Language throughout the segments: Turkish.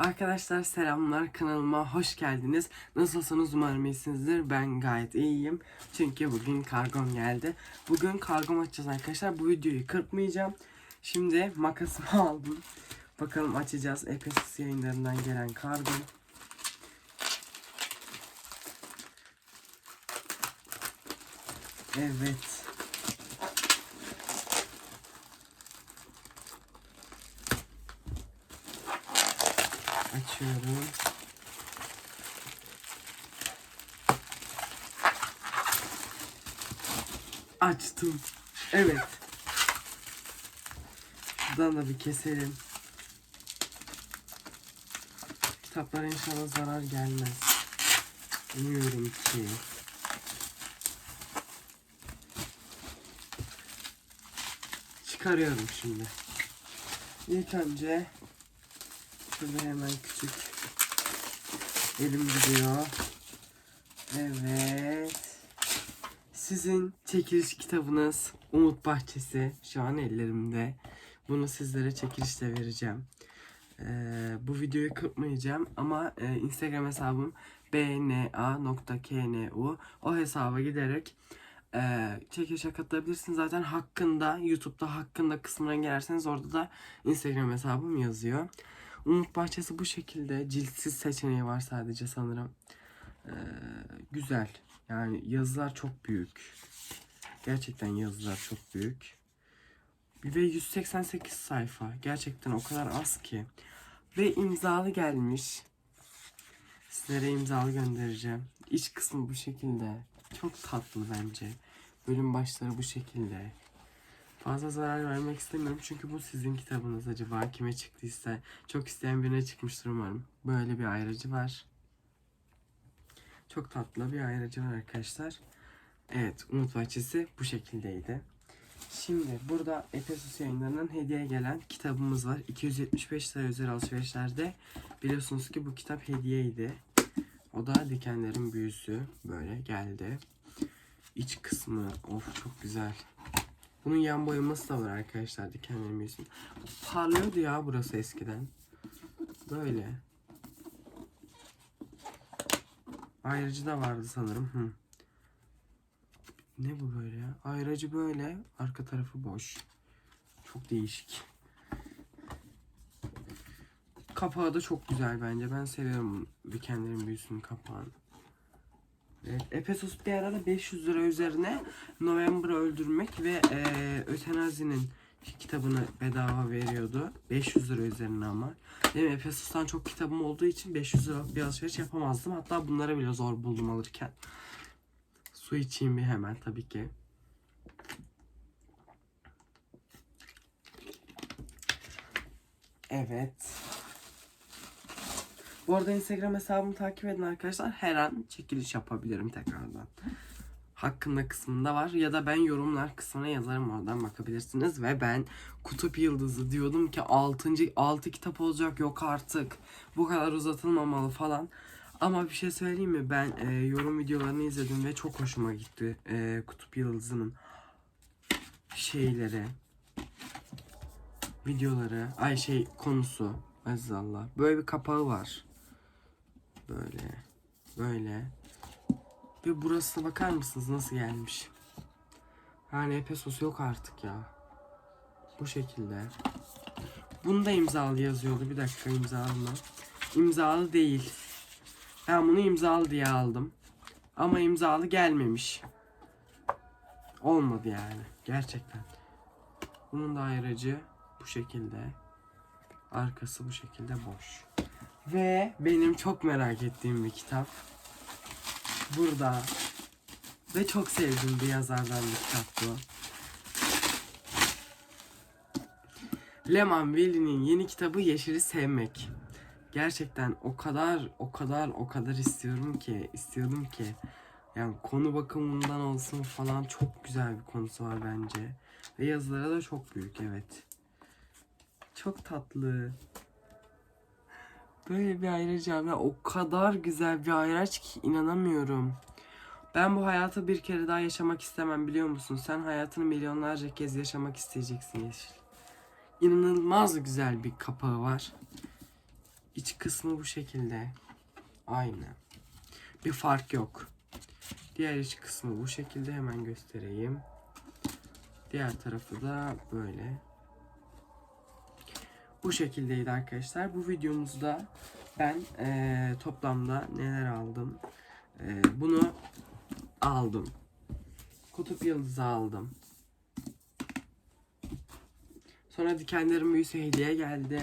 Arkadaşlar selamlar kanalıma hoş geldiniz. Nasılsınız umarım iyisinizdir. Ben gayet iyiyim. Çünkü bugün kargom geldi. Bugün kargom açacağız arkadaşlar. Bu videoyu kırpmayacağım. Şimdi makasımı aldım. Bakalım açacağız. Efesus yayınlarından gelen kargom. Evet. Açıyorum. Açtım. Evet. Şuradan da bir keselim. Kitaplara inşallah zarar gelmez. Umuyorum ki. Çıkarıyorum şimdi. İlk önce şurada hemen küçük elim gidiyor. Evet. Sizin çekiliş kitabınız Umut Bahçesi şu an ellerimde. Bunu sizlere çekilişte vereceğim. Ee, bu videoyu kırpmayacağım ama e, Instagram hesabım bna.knu o hesaba giderek e, çekilişe katılabilirsiniz. Zaten hakkında YouTube'da hakkında kısmına girerseniz orada da Instagram hesabım yazıyor. Umut Bahçesi bu şekilde ciltsiz seçeneği var sadece sanırım. Ee, güzel. Yani yazılar çok büyük. Gerçekten yazılar çok büyük. Ve 188 sayfa. Gerçekten o kadar az ki. Ve imzalı gelmiş. Sizlere imzalı göndereceğim. İç kısmı bu şekilde. Çok tatlı bence. Bölüm başları bu şekilde. Fazla zarar vermek istemiyorum çünkü bu sizin kitabınız acaba kime çıktıysa çok isteyen birine çıkmıştır umarım. Böyle bir ayrıcı var. Çok tatlı bir ayrıcı var arkadaşlar. Evet Umut Bahçesi bu şekildeydi. Şimdi burada Efesus yayınlarından hediye gelen kitabımız var. 275 lira özel alışverişlerde biliyorsunuz ki bu kitap hediyeydi. O da Dikenlerin Büyüsü böyle geldi. İç kısmı of çok güzel. Bunun yan boyaması da var arkadaşlar Dikenlerin Büyüsü. Parlıyordu ya burası eskiden. Böyle. Ayrıcı da vardı sanırım. Hı. Ne bu böyle ya? Böyle. Arka tarafı boş. Çok değişik. Kapağı da çok güzel bence. Ben seviyorum Dikenlerin Büyüsü'nün kapağını. Evet, Efesus bir arada 500 lira üzerine November'ı öldürmek ve eee Ötenazi'nin kitabını bedava veriyordu. 500 lira üzerine ama. Benim Efesus'tan çok kitabım olduğu için 500 lira bir alışveriş yapamazdım. Hatta bunları bile zor buldum alırken. Su içeyim bir hemen tabii ki. Evet. Bu arada Instagram hesabımı takip edin arkadaşlar. Her an çekiliş yapabilirim tekrardan. Hakkında kısmında var ya da ben yorumlar kısmına yazarım oradan bakabilirsiniz ve ben Kutup Yıldızı diyordum ki 6. 6 kitap olacak yok artık. Bu kadar uzatılmamalı falan. Ama bir şey söyleyeyim mi? Ben e, yorum videolarını izledim ve çok hoşuma gitti. E, Kutup Yıldızı'nın şeyleri, videoları, ay şey konusu. Azizallah. Böyle bir kapağı var. Böyle. Böyle. Ve burasına bakar mısınız nasıl gelmiş? Yani Efesos yok artık ya. Bu şekilde. Bunda imzalı yazıyordu. Bir dakika imzalı mı? İmzalı değil. Ben bunu imzalı diye aldım. Ama imzalı gelmemiş. Olmadı yani. Gerçekten. Bunun da ayrıcı bu şekilde. Arkası bu şekilde boş. Ve benim çok merak ettiğim bir kitap. Burada. Ve çok sevdiğim bir yazardan bir kitap bu. Leman Veli'nin yeni kitabı Yeşil'i Sevmek. Gerçekten o kadar o kadar o kadar istiyorum ki istiyordum ki yani konu bakımından olsun falan çok güzel bir konusu var bence. Ve yazıları da çok büyük evet. Çok tatlı. Böyle bir ayrıca ve o kadar güzel bir ayraç ki inanamıyorum. Ben bu hayatı bir kere daha yaşamak istemem biliyor musun? Sen hayatını milyonlarca kez yaşamak isteyeceksin Yeşil. İnanılmaz güzel bir kapağı var. İç kısmı bu şekilde. Aynı. Bir fark yok. Diğer iç kısmı bu şekilde hemen göstereyim. Diğer tarafı da böyle. Bu şekildeydi arkadaşlar. Bu videomuzda ben eee, toplamda neler aldım? Eee, bunu aldım. Kutup yıldızı aldım. Sonra dikenlerin büyüsü hediye geldi.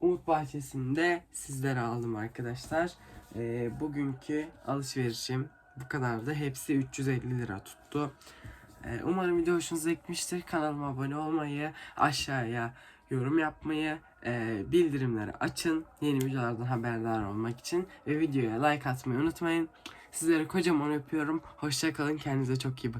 Umut Bahçesi'nde sizlere aldım arkadaşlar. Eee, bugünkü alışverişim bu kadardı. Hepsi 350 lira tuttu. Eee, umarım video hoşunuza gitmiştir. Kanalıma abone olmayı, aşağıya yorum yapmayı, eee, bildirimleri açın. Yeni videolardan haberdar olmak için. Ve videoya like atmayı unutmayın. Sizleri kocaman öpüyorum. Hoşçakalın. Kendinize çok iyi bakın.